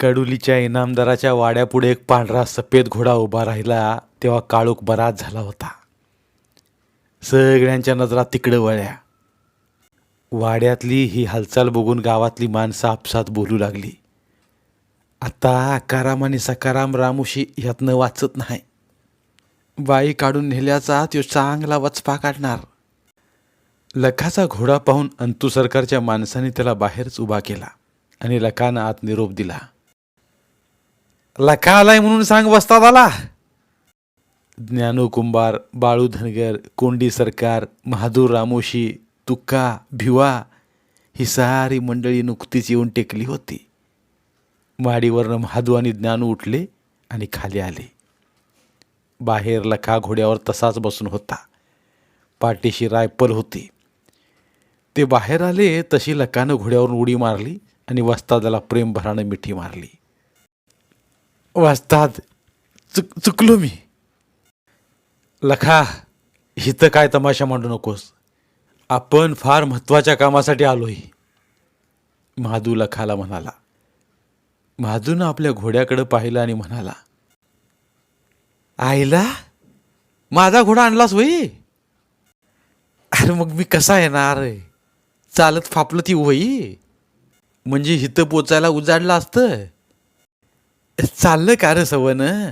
कडुलीच्या इनामदाराच्या वाड्यापुढे एक पांढरा सफेद घोडा उभा राहिला तेव्हा काळोख बराच झाला होता. सगळ्यांच्या नजरा तिकडं वळ्या वाड्यातली ही हालचाल बघून गावातली माणसं आपसात बोलू लागली. आता आकाराम आणि सकाराम रामुशी ह्यातनं वाचत नाही. बाई काढून नेल्याचा तो चांगला वचपा काढणार. लखाचा घोडा पाहून अंतू सरकारच्या माणसाने त्याला बाहेरच उभा केला आणि लखानं आत निरोप दिला. लखा आलाय म्हणून सांग वस्ताद आला ज्ञानू कुंभार बाळू धनगर कोंडी सरकार महादूर रामोशी तुक्का भिवा ही सारी मंडळी नुकतीच येऊन टेकली होती. माडीवरनं महादू आणि ज्ञानू उठले आणि खाली आले. बाहेर लखा घोड्यावर तसाच बसून होता. पाठीशी रायफल होती. ते बाहेर आले तशी लकानं घोड्यावरून उडी मारली आणि वस्तादाला प्रेमभरानं मिठी मारली. वाचतात. चुक चुकलो मी. लखा हिथं काय तमाशा मांडू नकोस. आपण फार महत्त्वाच्या कामासाठी आलोय. महादू लखाला म्हणाला. महादूनं आपल्या घोड्याकडे पाहिलं आणि म्हणाला आईला माझा घोडा आणलास वई अरे मग मी कसा येणार चालत फापलं ती वई म्हणजे हिथं पोचायला उजाडलं असतं. चाललं का रे सवन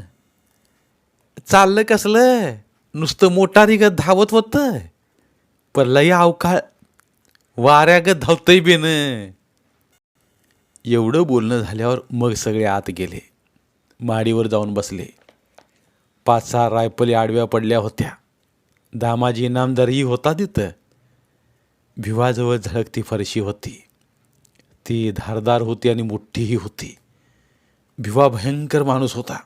चाललं कसलं? नुसतं मोटारी ग धावत होतं. पण लय अवकाळ. वाऱ्या ग धावतंय बेन. एवढं बोलणं झाल्यावर मग सगळे आत गेले. माडीवर जाऊन बसले. पाच सहा रायफली आडव्या पडल्या होत्या. दामाजी इनामदारही होता तिथं. भिवाजवळ झळकती फरशी होती. ती धारदार होती आणि मोठीही होती. भिवा भयंकर माणूस होता.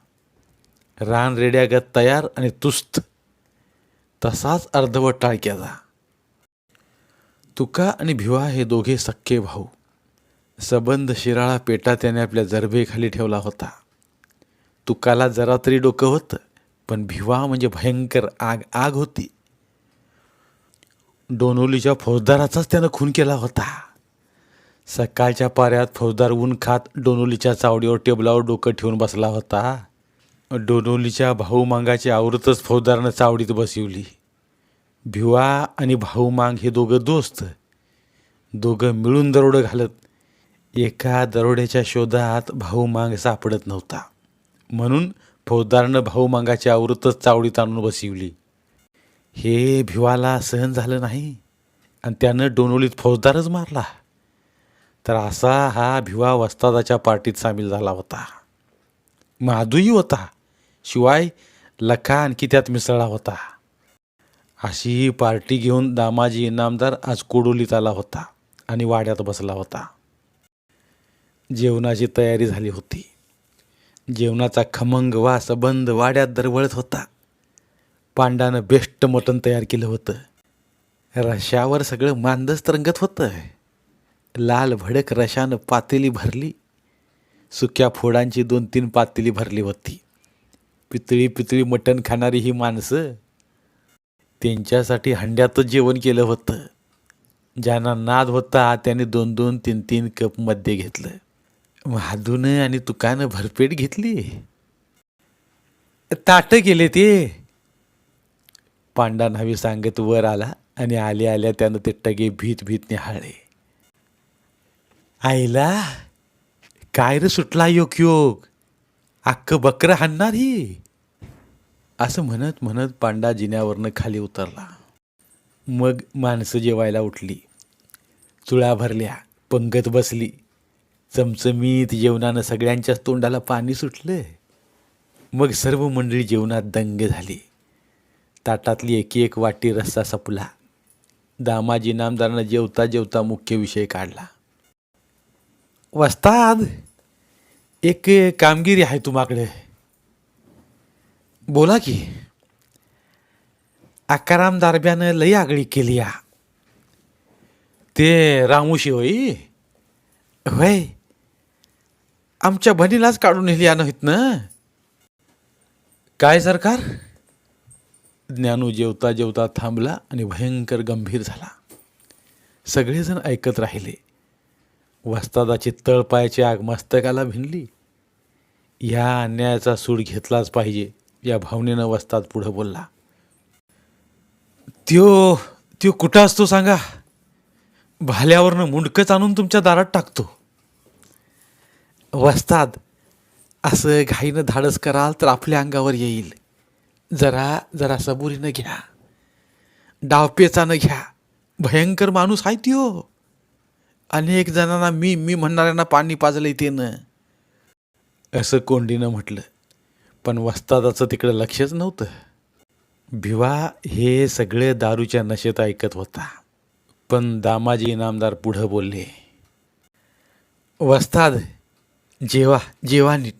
रान रेड्यागत तयार आणि तुस्त. तसाच अर्धवट टाळक्याचा. तुका आणि भिवा हे दोघे सक्के भाऊ. सबंध शिराळा पेटा त्याने आपल्या जरबेखाली ठेवला होता. तुकाला जरा तरी डोकं होतं पण भिवा म्हणजे भयंकर आग आग होती. डोनोलीच्या फौजदाराचाच त्यानं खून केला होता. सकाळच्या पाऱ्यात फौजदार ऊन खात डोनोलीच्या चावडीवर टेबलावर डोकं ठेवून बसला होता. डोनोलीच्या भाऊ मांगाची आवृतच फौजदारानं चावडीत बसवली. भिवा आणि भाऊ मांग हे दोघं दोस्त. दोघं मिळून दरोडं घालत एका दरोड्याच्या शोधात भाऊ मांग सापडत नव्हता. म्हणून फौजदारानं भाऊ मांगाची आवृतच चावडीत आणून बसवली. हे भिवाला सहन झालं नाही. आणि त्यानं डोनोलीत फौजदारच मारला. तर असा हा भिवा वस्तादाच्या पार्टीत सामील झाला होता. महादूही होता. शिवाय लखा आणखी त्यात मिसळला होता. अशी ही पार्टी घेऊन दामाजी इनामदार आज कोडोलीत आला होता आणि वाड्यात बसला होता. जेवणाची तयारी झाली होती. जेवणाचा खमंग वास बंद वाड्यात दरवळत होता. पांडानं बेस्ट मटण तयार केलं होतं. रशावर सगळं मांदच तरंगत होतं. लाल भडक रशानं पातेली भरली. सुक्या फोडांची दोन तीन पातेली भरली होती. पितळी पितळी मटण खाणारी ही माणसं त्यांच्यासाठी हंड्यातच जेवण केलं होतं. ज्यांना नाद होता त्याने दोन दोन तीन तीन कपमध्ये घेतलं. महादूनं आणि तुकानं भरपेट घेतली. ताटं गेले ते. पांडा न्हावी सांगत वर आला आणि आल्या आल्या त्यानं ते टगे भीत भीत निहाळले. आईला काय रे सुटला योग योग अख्खं बकरं हाणणार ही. असं म्हणत म्हणत पांडा जिन्यावरनं खाली उतरला. मग माणसं जेवायला उठली. चुळा भरल्या पंगत बसली. चमचमीत जेवणानं सगळ्यांच्याच तोंडाला पाणी सुटलं. मग सर्व मंडळी जेवणात दंग झाली. ताटातली एकी एक वाटी रस्सा सपला. दामाजी नामदारानं जेवता जेवता मुख्य विषय काढला. वस्ताद एक कामगिरी आहे तुम्हाकडे बोला की आकाराम दारब्यानं लई आगळी केली या. ते रामूशी होई? होय. आमच्या बहिणीलाच काढून नेली या नाहीत ना काय सरकार? ज्ञानू जेवता जेवता थांबला आणि भयंकर गंभीर झाला. सगळेजण ऐकत राहिले. वस्तादाची तळपायाची आग मस्तकाला भिनली. ह्या अन्यायाचा सूड घेतलाच पाहिजे या भावनेनं वस्ताद पुढं बोलला. त्यो त्यो कुठं असतो सांगा? भाल्यावरनं मुंडकच आणून तुमच्या दारात टाकतो. वस्ताद असं घाईनं धाडस कराल तर आपल्या अंगावर येईल. जरा जरा सबुरीनं घ्या. डावपेचानं घ्या. भयंकर माणूस आहे त्यो. अनेक जणांना मी मी म्हणणाऱ्यांना पाणी पाजलं इथे न असं कोंडीनं म्हटलं. पण वस्तादाचं तिकडं लक्षच नव्हतं. भिवा हे सगळे दारूच्या नशेत ऐकत होता. पण दामाजी इनामदार पुढं बोलले वस्ताद जेवा जेवा नीट.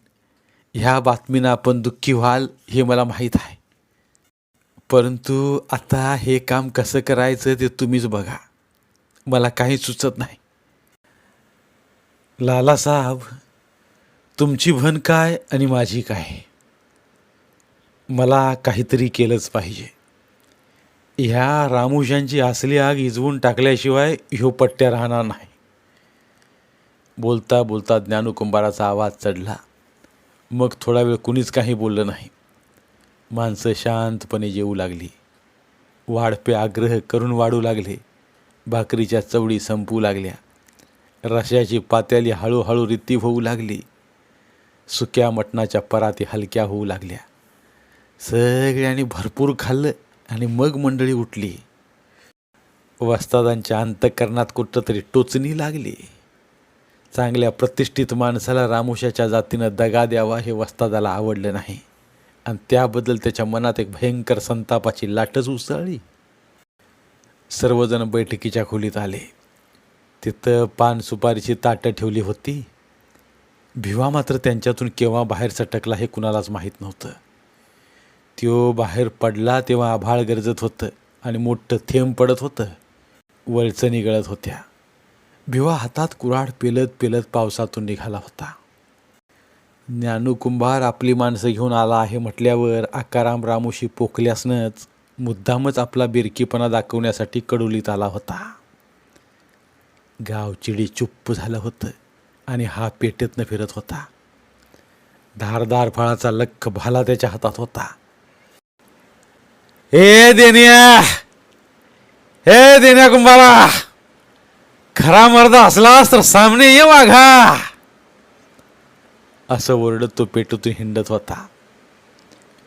ह्या बातमीनं आपण दुःखी व्हाल हे मला माहीत आहे. परंतु आता हे काम कसं करायचं ते तुम्हीच बघा. मला काही सुचत नाही. लालासाहेब तुमची भन काय आणि माझी काय? मला काहीतरी केलंच पाहिजे. ह्या रामुशांची असली आग इजवून टाकल्याशिवाय ह्यो पट्ट्या राहणार नाही. बोलता बोलता ज्ञानकुंभाराचा आवाज चढला. मग थोडा वेळ कुणीच काही बोललं नाही. माणसं शांतपणे जेवू लागली. वाढपे आग्रह करून वाढू लागले. भाकरीच्या चवडी संपू लागल्या. रश्याची पात्याली हळूहळू रित्ती होऊ लागली. सुक्या मटणाच्या पराती हलक्या होऊ लागल्या. सगळ्यांनी भरपूर खाल्लं आणि मग मंडळी उठली. वस्तादांच्या अंतकरणात कुठं तरी टोचणी लागली. चांगल्या प्रतिष्ठित माणसाला रामुशाच्या जातीनं दगा द्यावा हे वस्तादाला आवडलं नाही. आणि त्याबद्दल त्याच्या मनात एक भयंकर संतापाची लाटच उसळली. सर्वजण बैठकीच्या खोलीत आले. तिथं पान सुपारीची ताटं ठेवली होती. भिवा मात्र त्यांच्यातून केव्हा बाहेर सटकला हे कुणालाच माहीत नव्हतं. त्यो बाहेर पडला तेव्हा आभाळ गरजत होतं आणि मोठं थेंब पडत होतं. वळचणी गळत होत्या. भिवा हातात कुऱ्हाड पेलत पेलत पावसातून निघाला होता. ज्ञानू कुंभार आपली माणसं घेऊन आला आहे म्हटल्यावर आकाराम रामोशी पोकल्यासनंच मुद्दामच आपला बिरकीपणा दाखवण्यासाठी कडुलीत आला होता. गाव चिडी चुप्प झालं होतं आणि हा पेटेतनं फिरत होता. धारदार फळाचा लख भाला त्याच्या हातात होता. हे देण्या! हे देण्या कुंभारा! खरा मर्द असलास तर सामने ये वाघा! असं ओरडत तो पेटूतून हिंडत होता.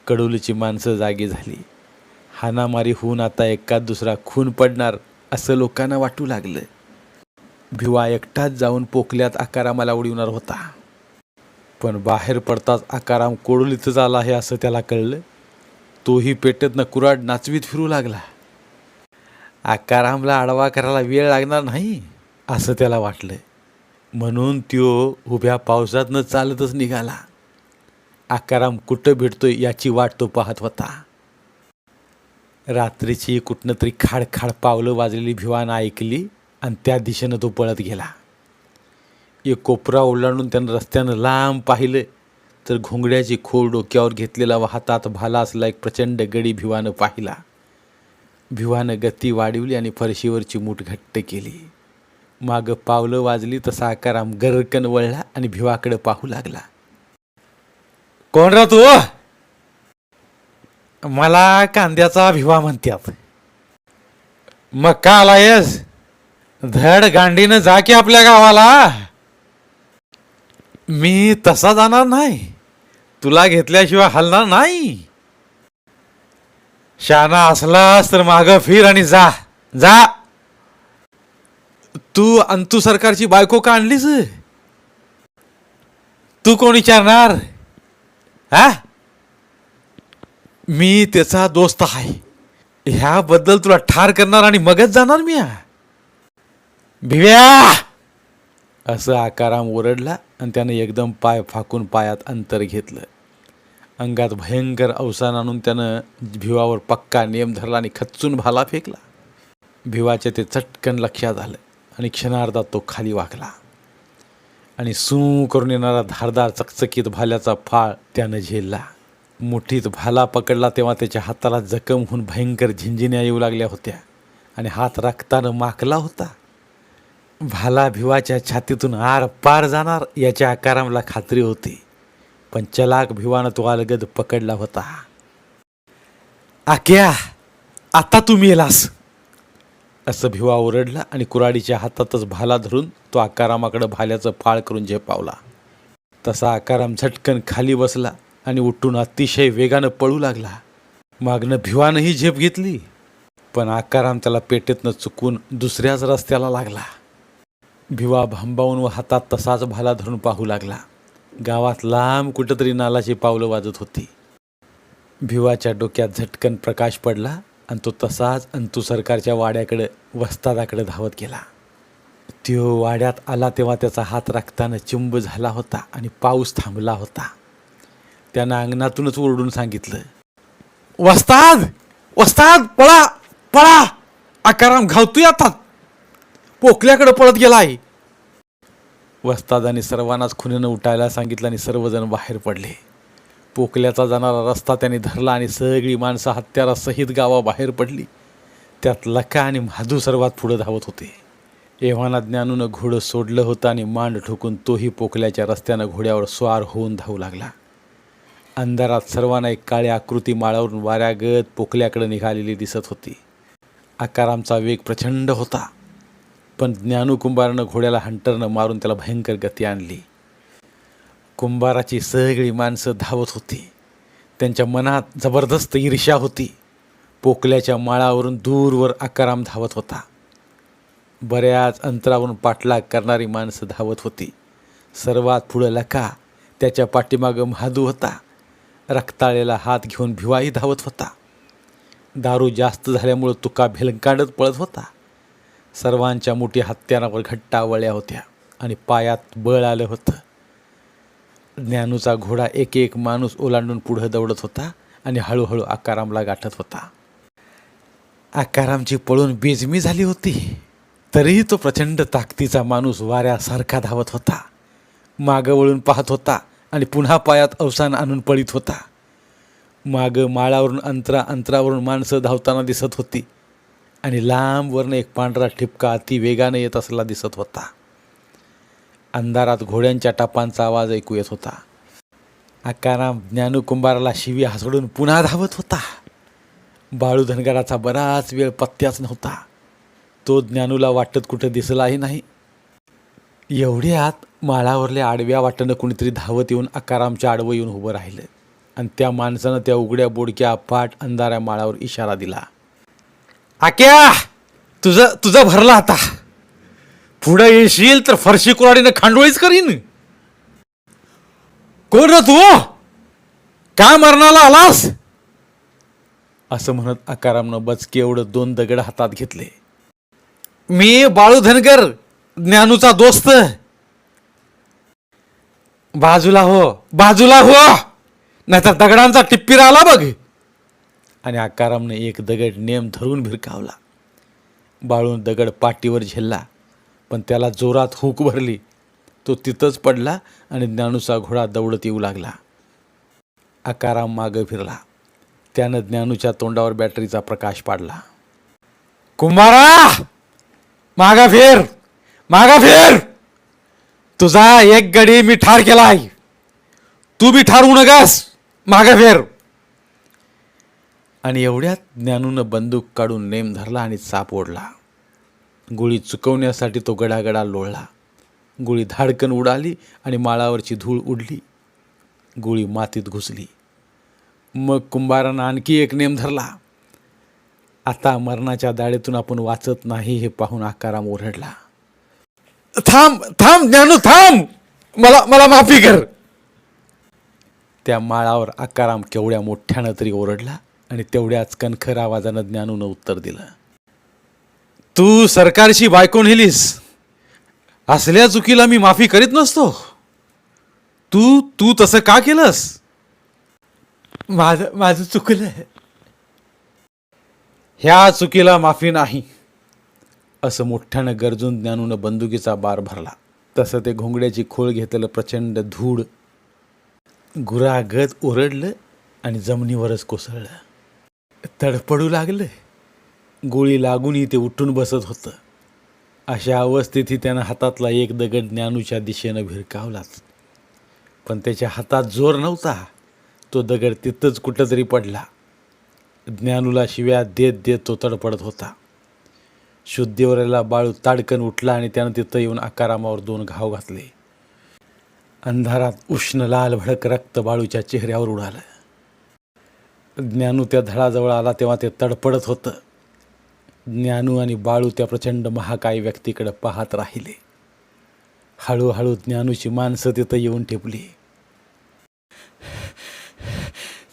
कडोलीची माणसं जागी झाली. हानामारी होऊन आता एकात दुसरा खून पडणार असं लोकांना वाटू लागलं. भिवा एकटाच जाऊन पोकल्यात आकारामाला उडवणार होता. पण बाहेर पडताच आकाराम कोडोलीतच आला आहे असं त्याला कळलं. तोही पेटेतनं कुराड नाचवीत फिरू लागला. आकारामला आडवा करायला वेळ लागणार नाही असं त्याला वाटलं. म्हणून त्यो उभ्या पावसातनं चालतच निघाला. आकाराम कुठं भेटतोय याची वाट तो पाहत होता. रात्रीची कुठनं तरी खाडखाड पावलं वाजलेली भिवानं ऐकली. आणि त्या दिशेनं तो पळत गेला. एक कोपरा ओलांडून त्यानं रस्त्यानं लांब पाहिलं तर घोंगड्याची खोल डोक्यावर घेतलेला व हातात भाला असला एक प्रचंड गडी भिवानं पाहिला. भिवानं गती वाढवली आणि फरशीवरची मूठ घट्ट केली. मागं पावलं वाजली तसा आकाराम गरकन वळला आणि भिवाकडे पाहू लागला. कोण रा तू? मला कांद्याचा भिवा म्हणतात मग का आलायस? धड गांडीनं जा की आपल्या गावाला. मी तसा जाणार नाही. तुला घेतल्याशिवाय हलणार नाही. शाना असलास तर माग फिर आणि जा. जा. तू अंतू सरकारची बायको का आणलीस? तू कोण विचारणार? हा मी त्याचा दोस्त आहे. ह्याबद्दल तुला ठार करणार आणि मगच जाणार मी भिव्या! असं आकाराम ओरडला आणि त्यानं एकदम पाय फाकून पायात अंतर घेतलं. अंगात भयंकर अवसान आणून त्यानं भिवावर पक्का नियम धरला आणि खच्चून भाला फेकला. भिवाच्या ते चटकन लक्षात आलं आणि क्षणार्धात तो खाली वाकला. आणि सू करून येणारा धारदार चकचकीत भाल्याचा फाळ त्यानं झेलला. मुठीत भाला पकडला तेव्हा त्याच्या हाताला जखम होऊन भयंकर झिंजिन्या येऊ लागल्या होत्या आणि हात रक्तानं माकला होता. भाला भिवाच्या छातीतून आर पार जाणार याच्या आकारामला खात्री होती. पण चलाक भिवानं तो अलगद पकडला होता. आक्या आता तू मेलास. असं भिवा ओरडला आणि कुराडीच्या हातातच भाला धरून तो आकारामाकडं भाल्याचं फाळ करून झेपावला तसा आकाराम झटकन खाली बसला आणि उठून अतिशय वेगानं पळू लागला. मागनं भिवानंही झेप घेतली पण आकाराम त्याला पेटेतनं चुकून दुसऱ्याच रस्त्याला लागला. भिवा भांबावून व हातात तसाच भाला धरून पाहू लागला. गावात लांब कुठंतरी नालाची पावलं वाजत होती. भिवाच्या डोक्यात झटकन प्रकाश पडला आणि तो तसाच अंतू सरकारच्या वाड्याकडे वस्तादाकडे धावत गेला. त्यो वाड्यात आला तेव्हा त्याचा हात राखताना चिंब झाला होता आणि पाऊस थांबला होता. त्यानं अंगणातूनच ओरडून सांगितलं वस्ताद वस्ताद पळा पळा आकाराम घावतोय आता. पोकल्याकडे पळत गेलाय. वस्तादाने सर्वांनाच खुनीनं उठायला सांगितलं आणि सर्वजण बाहेर पडले. पोकल्याचा जाणारा रस्ता त्याने धरला आणि सगळी माणसं हत्यारासहित गावाबाहेर पडली. त्यात लका आणि म्हादू सर्वात पुढं धावत होते. एव्हाना ज्ञानूनं घोडं सोडलं होतं आणि मांड ठोकून तोही पोकल्याच्या रस्त्यानं घोड्यावर स्वार होऊन धावू लागला. अंधारात सर्वांना एक काळी आकृती माळावरून वाऱ्यागत पोकल्याकडे निघालेली दिसत होती. आकारामचा वेग प्रचंड होता. पण ज्ञानू कुंभारानं घोड्याला हंटरनं मारून त्याला भयंकर गती आणली. कुंभाराची सगळी माणसं धावत होती. त्यांच्या मनात जबरदस्त ईर्ष्या होती. पोकल्याच्या माळावरून दूरवर आकाराम धावत होता. बऱ्याच अंतरावरून पाठलाग करणारी माणसं धावत होती. सर्वात पुढं लका त्याच्या पाठीमागं महादू होता. रक्ताळेला हात घेऊन भिवाही धावत होता. दारू जास्त झाल्यामुळं तुका भेलकांडत पळत होता. सर्वांच्या मोठी हत्यारावर घट्टा वळ्या होत्या आणि पायात बळ आलं होतं. ज्ञानूचा घोडा एक एक माणूस ओलांडून पुढं दौडत होता आणि हळूहळू आकारामला गाठत होता. आकारामची पळून बेजमी झाली होती. तरीही तो प्रचंड ताकदीचा माणूस वाऱ्यासारखा धावत होता. मागं वळून पाहत होता आणि पुन्हा पायात अवसान आणून पळीत होता. मागं माळावरून अंतरा अंतरावरून माणसं धावताना दिसत होती. आणि लांबवरनं एक पांढरा ठिपका अति वेगानं येत असला दिसत होता. अंधारात घोड्यांच्या टपांचा आवाज ऐकू येत होता. आकाराम ज्ञानूकुंभाराला शिवी हसडून पुन्हा धावत होता. बाळू धनगराचा बराच वेळ पत्त्याच नव्हता. तो ज्ञानूला वाटत कुठं दिसलाही नाही. एवढ्यात माळावरल्या आडव्या वाटणं कुणीतरी धावत येऊन आकारामच्या आडवं येऊन उभं राहिलं. आणि त्या माणसानं त्या उघड्या बोडक्या पाठ अंधाऱ्या माळावर इशारा दिला. आक्या तुझं तुझं भरला आता. पुढं येशील तर फरशी कुराडीनं खांडोळीच करीन. कोण र तू? का मरणाला आलास? असं म्हणत आकारामनं बचके एवढं दोन दगड हातात घेतले. मी बाळू धनगर ज्ञानूचा दोस्त. बाजूला हो बाजूला हो. नाहीतर दगडांचा टिप्पीर आला बघ. आणि आकारामने एक दगड नेम धरून भिरकावला. बाळून दगड पाठीवर झेलला पण त्याला जोरात हुक भरली. तो तिथंच पडला आणि ज्ञानूचा घोडा दौडत येऊ लागला. आकाराम मागं फिरला. त्यानं ज्ञानूच्या तोंडावर बॅटरीचा प्रकाश पाडला. कुंभारा! मागा फिर! मागा फिर! तुझा एक गडी मी ठार केलाय. तू बी ठार होऊ नकास. मागा फेर. आणि एवढ्यात ज्ञानूनं बंदूक काढून नेम धरला आणि चाप ओढला. गोळी चुकवण्यासाठी तो गडागडा लोळला. गोळी धाडकन उडाली आणि माळावरची धूळ उडली. गोळी मातीत घुसली. मग कुंभारानं आणखी एक नेम धरला. आता मरणाच्या दाढेतून आपण वाचत नाही हे पाहून आकाराम ओरडला. थांब थांब ज्ञानू थांब! मला मला माफी कर! त्या माळावर आकाराम केवढ्या मोठ्यानं तरी ओरडला. आणि तेवढ्याच कणखर आवाजानं ज्ञानूनं उत्तर दिलं. तू सरकारशी बायको नेलीस. असल्या चुकीला मी माफी करीत नसतो. तू तू तसं का केलंस? माझं माझं चुकलं. ह्या चुकीला माफी नाही. असं मोठ्यानं गरजून ज्ञानूनं बंदुकीचा बार भरला. तसं ते घोंगड्याची खोळ घेतलेलं प्रचंड धूळ गुरागत ओरडलं आणि जमिनीवरच कोसळलं. तडपडू लागलं. गोळी लागूनही ते उठून बसत होतं. अशा अवस्थेतही त्यानं हातातला एक दगड ज्ञानूच्या दिशेनं भिरकावलाच पण त्याच्या हातात जोर नव्हता. तो दगड तिथंच कुठंतरी पडला. ज्ञानूला शिव्या देत देत तो तडपडत होता. शुद्धीवरेला बाळू ताडकन उठला आणि त्यानं तिथं येऊन आकारामावर दोन घाव घातले. अंधारात उष्ण लाल भडक रक्त बाळूच्या चेहऱ्यावर उडालं. ज्ञानू त्या धडाजवळ आला तेव्हा ते तडपडत होतं. ज्ञानू आणि बाळू त्या प्रचंड महाकाय व्यक्तीकडे पाहत राहिले. हळूहळू ज्ञानूची माणसं तिथं येऊन ठेपली.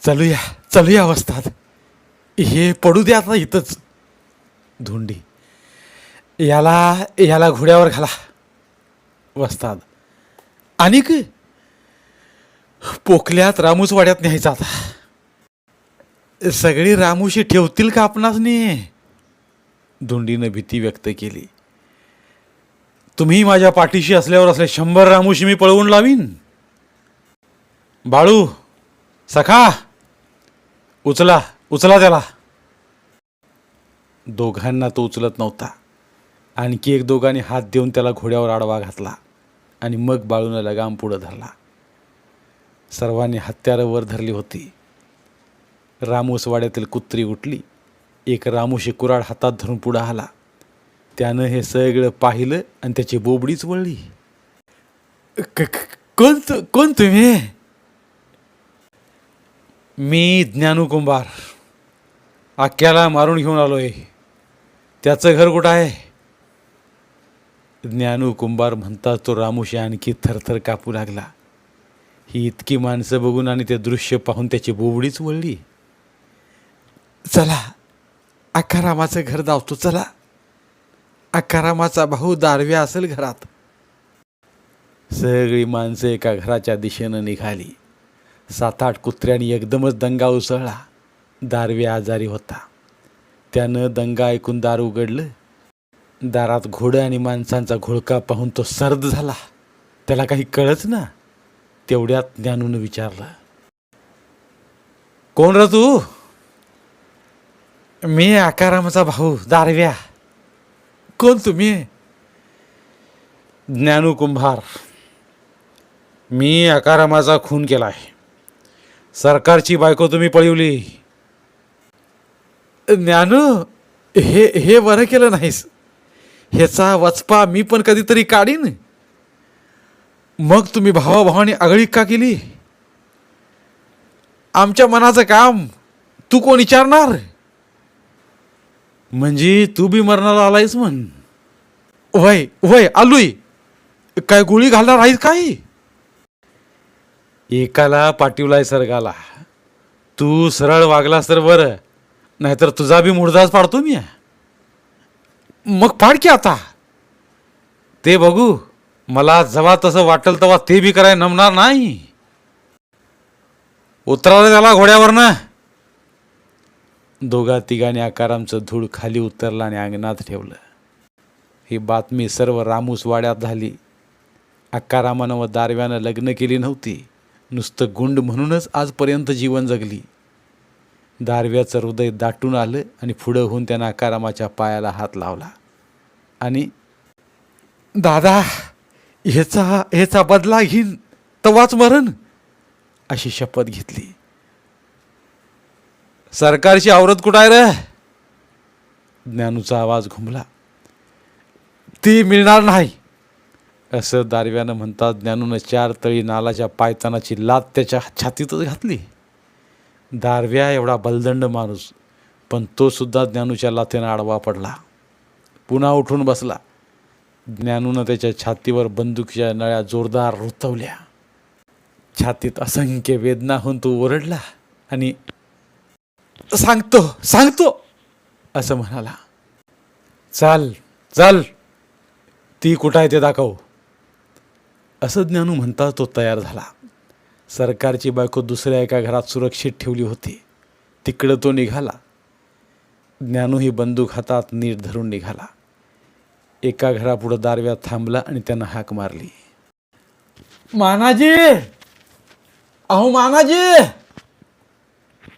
चलूया चलूया वस्तात हे पडू द्या आता इथंच. धुंडी. याला याला घोड्यावर घाला. वस्ताद. आणि पोकल्यात पोखल्यात रामूच वाड्यात न्यायचा आता. सगळी रामूशी ठेवतील का आपणासने धोंडीनं धुंडीनं भीती व्यक्त केली. तुम्ही माझ्या पाठीशी असल्यावर असले शंभर रामूशी मी पळवून लावीन. बाळू सखा उचला उचला त्याला. दोघांना तो उचलत नव्हता. आणखी एक दोघांनी हात देऊन त्याला घोड्यावर आडवा घातला आणि मग बाळूनं लगाम पुढं धरला. सर्वांनी हत्यारं वर धरली होती. रामूसवाड्यातील कुत्री उठली. एक रामूशी कुराड हातात धरून पुढं आला. त्यानं हे सगळं पाहिलं आणि त्याची बोबडीच वळली. क- कोण तु- कोण तुम्ही? मी ज्ञानू कुंभार आख्याला मारून घेऊन आलोय. त्याचं घर कुठं आहे? ज्ञानू कुंभार म्हणतात तो रामूशी आणखी थरथर कापू लागला. ही इतकी माणसं बघून आणि ते दृश्य पाहून त्याची बोबडीच वळली. चला अकारामाचं घर धावतो चला. अकारामाचा भाऊ दारव्या असेल घरात. सगळी माणसं एका घराच्या दिशेनं निघाली. सात आठ कुत्र्यांनी एकदमच दंगा उसळला. दारवे आजारी होता. त्यानं दंगा ऐकून दार उघडलं. दारात घोडं आणि माणसांचा घोळका पाहून तो सर्द झाला. त्याला काही कळच ना? तेवढ्यात ज्ञानून विचारलं. कोण र तू? मी आकारामाचा भाऊ दारव्या. कोण तुम्ही? ज्ञानू कुंभार मी आकारामाचा खून केलाय. सरकारची बायको तुम्ही पळवली. ज्ञानू हे हे बरं केलं नाहीस. ह्याचा वचपा मी पण कधीतरी काढीन. मग तुम्ही भावाभावाने आगळी का केली? आमच्या मनाचं काम तू कोण विचारणार? म्हणजे तू बी मरणाला आलायस म्हण. वय वय आलोय. काय गोळी घालणार आहेस काय? एकाला पाठीवलाय सरगाला. तू सरळ वागलास तर बरं नाहीतर तुझा बी मुडदाच पाडतो मी. मग पाड की आता. ते बघू मला जेव्हा तसं वाटेल तेव्हा ते बी करायला नमणार नाही. उतराला त्याला घोड्यावरनं. दोघा तिघांनी आकारामचं धूळ खाली उतरलं आणि अंगणात ठेवलं. ही बातमी सर्व रामूस वाड्यात झाली. अक्कारामानं व दारव्यानं लग्न केली नव्हती. नुसतं गुंड म्हणूनच आजपर्यंत जीवन जगली. दारव्याचं हृदय दाटून आलं आणि पुढं होऊन त्यानं अकारामाच्या पायाला हात लावला. आणि दादा ह्याचा ह्याचा बदला घेईन तवाच मरण अशी शपथ घेतली. सरकारची आवरत कुठं आहे रे? ज्ञानूचा आवाज घुमला. ती मिळणार नाही. असं दारव्यानं म्हणतात ज्ञानूनं चार तळी नालाच्या पायतानाची लात त्याच्या छातीतच घातली. दारव्या एवढा बलदंड माणूस पण तो सुद्धा ज्ञानूच्या लाथेनं आडवा पडला. पुन्हा उठून बसला. ज्ञानूनं त्याच्या छातीवर बंदुकीच्या नळ्या जोरदार रुतवल्या. छातीत असंख्य वेदना होऊन तो ओरडला आणि सांगतो सांगतो. असं म्हणाला. चाल चाल. ती कुठं आहे ते दाखव. असं ज्ञानू म्हणता तो तयार झाला. सरकारची बायको दुसऱ्या एका घरात सुरक्षित ठेवली होती. तिकडं तो निघाला. ज्ञानू ही बंदूक हातात नीट धरून निघाला. एका घरापुढं दारव्यात थांबला आणि त्यानं हाक मारली. मानाजी! अहो मानाजी!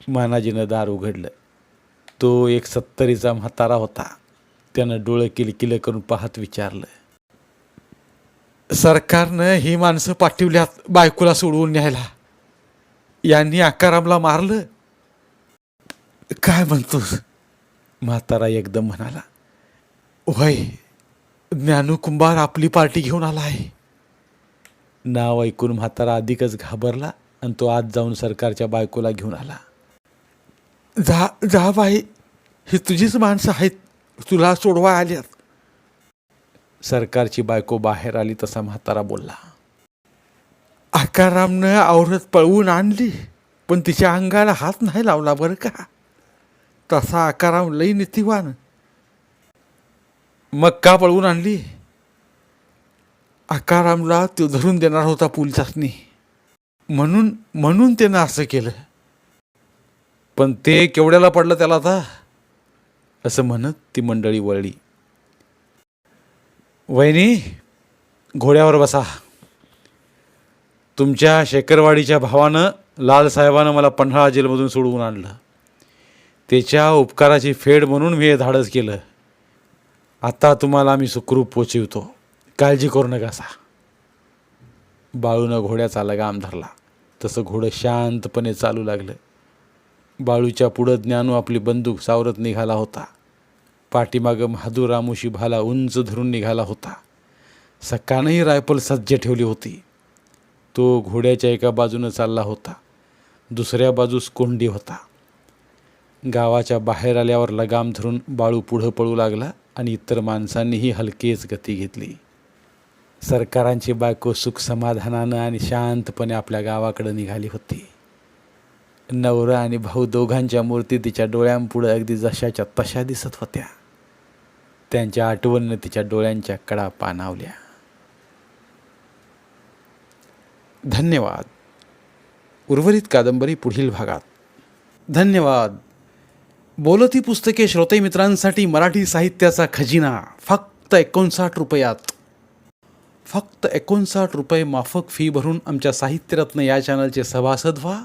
मानाजीनं दार उघडलं. तो एक सत्तरीचा म्हातारा होता. त्यानं डोळं किलकिलं करून पाहत विचारलं सरकारनं ही माणसं पाठवल्यात बायकोला सोडवून न्यायला. यांनी आकारामला मारलं? काय म्हणतोस? म्हातारा एकदम म्हणाला वय ज्ञानू कुंभार आपली पार्टी घेऊन आला आहे. नाव ऐकून म्हातारा अधिकच घाबरला आणि तो आत जाऊन सरकारच्या बायकोला घेऊन आला. जा जा बाई ही तुझीच माणसं आहेत. तुला सोडवा आल्यात. सरकारची बायको बाहेर आली तसा म्हातारा बोलला. आकारामनं औरत पळवून आणली पण तिच्या अंगाला हात नाही लावला बरं का? तसा आकाराम लई नीतिवान. मग का पळवून आणली? आकारामला तो धरून देणार होता पोलिसांनी. म्हणून म्हणून त्यानं असं केलं. पण ते केवढ्याला पडलं त्याला आता? असं म्हणत ती मंडळी वळली. वहिनी घोड्यावर बसा. तुमच्या शेकरवाडीच्या भावानं लालसाहेबानं मला पन्हाळा जेलमधून सोडवून आणलं. त्याच्या उपकाराची फेड म्हणून मी हे धाडस केलं. आता तुम्हाला आम्ही सुखरूप पोचवतो. काळजी करू नका सा बाळूनं घोड्याचा लगाम धरला. तसं घोडं शांतपणे चालू लागलं. बाळूच्या पुढं ज्ञानू आपली बंदूक सावरत निघाला होता. पाठीमागं महादूर रामोशी भाला उंच धरून निघाला होता. सकाळनंही रायफल सज्ज ठेवली होती. तो घोड्याच्या एका बाजूनं चालला होता. दुसऱ्या बाजूस कोंडी होता. गावाच्या बाहेर आल्यावर लगाम धरून बाळू पुढं पळू लागला आणि इतर माणसांनीही हलकेच गती घेतली. सरकारांची बायको सुख समाधानानं आणि शांतपणे आपल्या गावाकडे निघाली होती. नवरा आणि भाऊ दोघांच्या मूर्ती तिच्या डोळ्यांपुढं अगदी जशाच्या तशा दिसत होत्या. त्यांच्या आठवणीनं तिच्या डोळ्यांच्या कडा पाणावल्या. धन्यवाद. उर्वरित कादंबरी पुढील भागात. धन्यवाद. बोलती पुस्तके श्रोते मित्रांसाठी मराठी साहित्याचा खजिना. फक्त एकोणसाठ रुपयात. फक्त एकोणसाठ रुपये माफक फी भरून आमच्या साहित्यरत्न या चॅनलचे सभासद व्हा.